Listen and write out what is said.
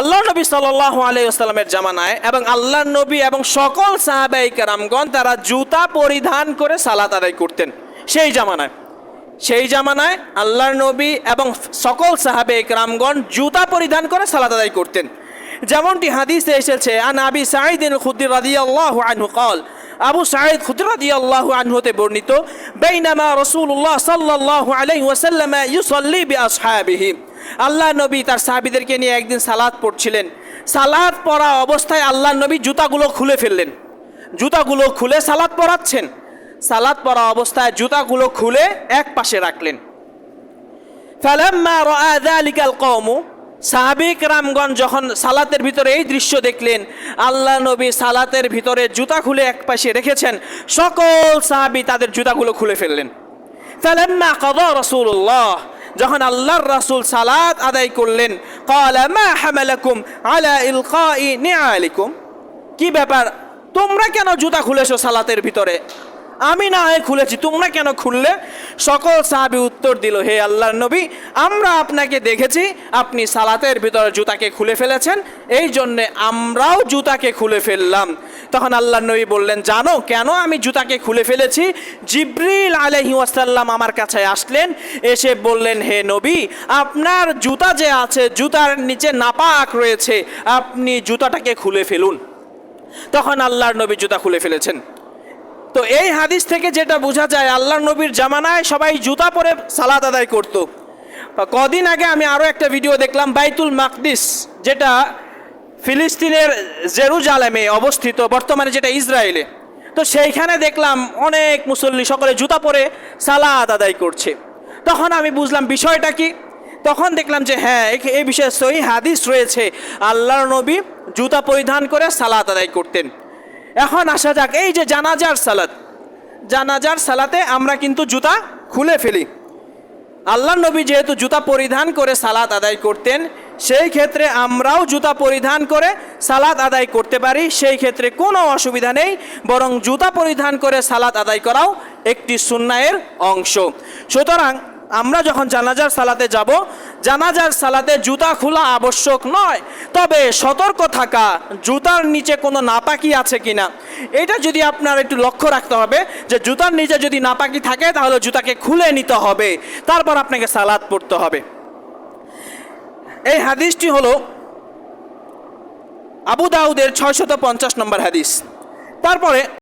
আল্লাহ নবী সাল্লাহ আলাইসাল্লামের জামানায় এবং আল্লাহ নবী এবং সকল সাহাবাই কারামগণ তারা জুতা পরিধান করে সালাত আদায় করতেন। সেই জামানায়। সেই জামানায় আল্লাহ নবী এবং সকল সাহাবে একরামগণ জুতা পরিধান করে সালাত আদায় করতেন। যেমনটি হাদিসে এসেছে, আন আবি সাঈদিন খুদ্দির রাজি আল্লাহ আনহু কল আবু সাঈদ খুদ্দির রাজি আল্লাহ আনহুতে বর্ণিত, বেইনামা রসুল্লাহ সাল্লাহ আলাই ওয়াসাল্লাম ইউসল্লি বি আসহাবিহিম আল্লাহ নবী তার সাহাবীদেরকে নিয়ে একদিন সালাদ পড়ছিলেন। সালাদ পড়া অবস্থায় আল্লাহ নবী জুতাগুলো খুলে ফেললেন। জুতাগুলো খুলে সালাদ পড়াচ্ছেন। সালাদ পড়া অবস্থায় জুতাগুলো খুলে এক পাশে রাখলেন। সাহাবিক রামগণ যখন সালাতের ভিতরে এই দৃশ্য দেখলেন, আল্লাহ নবী সালাতের ভিতরে জুতা খুলে এক পাশে রেখেছেন, সকল সাহাবি তাদের জুতাগুলো খুলে ফেললেন। ফালাম্মা কাদা রাসূলুল্লাহ যখন আল্লাহর রাসুল সালাত আদায় করলেন মা আলা ই কি ব্যাপার? তোমরা কেন জুতা খুলেছো সালাতের ভিতরে? আমি না হয় খুলেছি, তোমরা কেন খুললে? সকল সাহাবি উত্তর দিল, হে আল্লাহর নবী, আমরা আপনাকে দেখেছি, আপনি সালাতের ভিতরে জুতাকে খুলে ফেলেছেন, এই জন্যে আমরাও জুতাকে খুলে ফেললাম। তখন আল্লাহর নবী বললেন, জানো কেন আমি জুতাকে খুলে ফেলেছি? জিব্রিল আলহি ওয়াসাল্লাম আমার কাছে আসলেন, এসে বললেন, হে নবী, আপনার জুতা যে আছে, জুতার নিচে নাপাক রয়েছে, আপনি জুতাটাকে খুলে ফেলুন। তখন আল্লাহর নবী জুতা খুলে ফেলেছেন। তো এই হাদিস থেকে যেটা বোঝা যায়, আল্লাহর নবীর জামানায় সবাই জুতা পরে সালাদ আদায় করতো। কদিন আগে আমি আরও একটা ভিডিও দেখলাম, বাইতুল মাকদিস, যেটা ফিলিস্তিনের জেরুজালেমে অবস্থিত, বর্তমানে যেটা ইসরায়েলে। তো সেইখানে দেখলাম অনেক মুসল্লি সকলে জুতা পরে সালাদ আদায় করছে। তখন আমি বুঝলাম বিষয়টা কি? তখন দেখলাম যে হ্যাঁ এই বিষয়ে সহি হাদিস রয়েছে, আল্লাহর নবী জুতা পরিধান করে সালাত আদায় করতেন। এখন আসা যাক, এই যে জানাজার সালাত। জানাজার সালাতে আমরা কিন্তু জুতা খুলে ফেলি। আল্লাহ নবী যেহেতু জুতা পরিধান করে সালাত আদায় করতেন, সেই ক্ষেত্রে আমরাও জুতা পরিধান করে সালাত আদায় করতে পারি। সেই ক্ষেত্রে কোনো অসুবিধা নেই, বরং জুতা পরিধান করে সালাত আদায় করাও একটি সুন্নায়ের অংশ। সুতরাং আমরা যখন জানাজার সালাতে যাব জানাজার সালাতে জুতা খোলা আবশ্যক নয়, তবে সতর্ক থাকা, জুতার নিচে কোনো নাপাকি আছে কিনা? এটা যদি আপনার একটু লক্ষ্য রাখতে হবে, যে জুতার নিচে যদি নাপাকি থাকে, তাহলে জুতাকে খুলে নিতে হবে, তারপর আপনাকে সালাদ পড়তে হবে। এই হাদিসটি হলো আবু দাউদের ছয়শত পঞ্চাশ নম্বর হাদিস। তারপরে